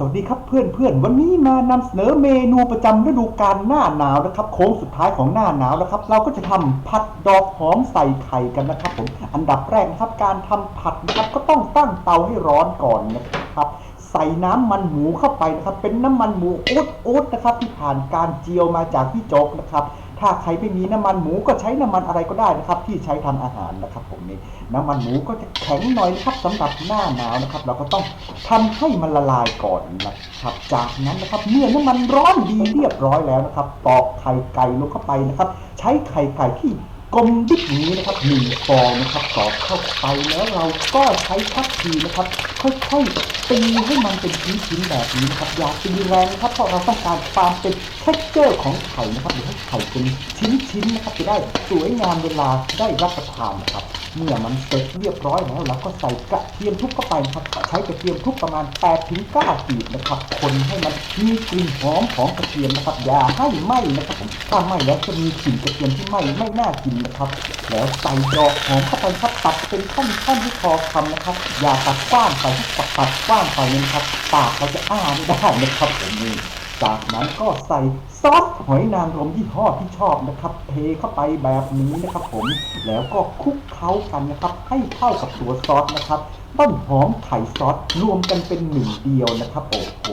สวัสดีครับเพื่อนเพื่อนวันนี้มานำเสนอเมนูประจำฤดูกาลหน้าหนาวนะครับ โค้งสุดท้ายของหน้าหนาวนะครับ เราก็จะทำผัดดอกหอมใส่ไข่กันนะครับผมอันดับแรกนะครับการทำผัดนะครับก็ต้องตั้งเตาให้ร้อนก่อนนะครับใส่น้ำมันหมูเข้าไปนะครับ เป็นน้ำมันหมูโอ๊ตโอ๊ตนะครับ ที่ผ่านการเจียวมาจากพี่โจ๊กนะครับ ถ้าใครไม่มีน้ำมันหมูก็ใช้น้ำมันอะไรก็ได้นะครับ ที่ใช้ทำอาหารนะครับ ผมนี่น้ำมันหมูก็จะแข็งหน่อยนะครับสำหรับหน้าหนาวนะครับ เราก็ต้องทำให้มันละลายก่อนนะครับ จากนั้นนะครับ เมื่อน้ำมันร้อนดีเรียบร้อยแล้วนะครับตอกไข่ไก่ลงเข้าไปนะครับ ใช้ไข่ไก่ที่ กลมดิบนี้นะครับหนึ่งฟองนะครับตอเข้าไปแล้วเราก็ใช้ทักทีนะครับค่อยๆตีให้มันเป็นชิ้นๆแบบนี้นะครับอย่าตีแรงนะครับเพราะเราต้องการความเป็นเท็กเจอร์ของไข่นะครับหรือให้ไข่เป็นชิ้นๆนะครับจะได้สวยงามเวลาได้รับประทานนะครับ เมื่อมันเสร็จเรียบร้อยแล้วเราก็ใส่กระเทียมทุบเข้าไปนะครับใช้กระเทียมทุบประมาณ8ถึง9กีบนะครับคนให้มันมีกลิ่นหอมของกระเทียมนะครับอย่าให้ไหม้นะครับผมถ้าไหม้แล้วจะมีกลิ่นกระเทียมที่ไหม้ไม่น่ากินนะครับแล้วใส่ดอกหอมเข้าไปครับตัดเป็นท่อนๆให้พอคำนะครับ อย่าตัดกว้างไปตัดกว้างไปนยนะครับปากเราจะอ้าไม่ได้นะครับผมนี่ จากนั้นก็ใส่ซอสหอยนางรมยี่ห้อที่ชอบนะครับ เทเข้าไปแบบนี้นะครับผม แล้วก็คลุกเคล้ากันนะครับ ให้เข้ากับตัวซอสนะครับต้นหอมไข่ซอสรวมกันเป็นหนึ่งเดียวนะครับ โอ้โห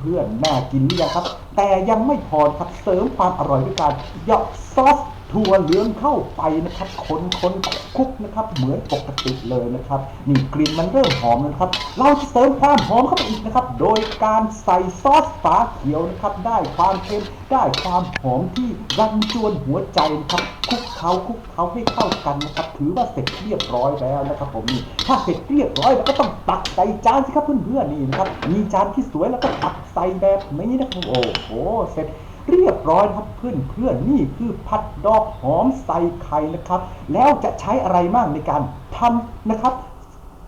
เพื่อนๆน่ากินหรือยังครับ แต่ยังไม่พอครับเสริมความอร่อยด้วยการเหยาะซอส ถั่วเหลืองเข้าไปนะครับคนคนคุกนะครับ เหมือนปกติเลยนะครับนี่กลิ่นมันเริ่มหอมนะครับ เราจะเสริมความหอมเข้าไปอีกนะครับ โดยการใส่ซอสฝาเขียวนะครับ ได้ความเค็มได้ความหอมที่รันจวนหัวใจนะครับคุกเคล้าคุกเคล้าให้เข้ากันนะครับ ถือว่าเสร็จเรียบร้อยแล้วนะครับผมนี่ถ้าเสร็จเรียบร้อยแล้วก็ต้องตักใส่จานสิครับเพื่อนๆนี่นะครับมีจานที่สวยแล้วก็ตักใส่แบบนี้นะครับโอ้โหเสร็จ เรียบร้อยครับเพื่อนเพื่อนนี่คือผัดดอกหอมใส่ไข่นะครับ แล้วจะใช้อะไรบ้างในการทำนะครับ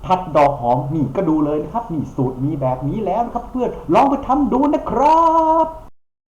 ผัดดอกหอมนี่ก็ดูเลยนะครับนี่สูตรมีแบบนี้แล้วนะครับ เพื่อนลองไปทำดูนะครับ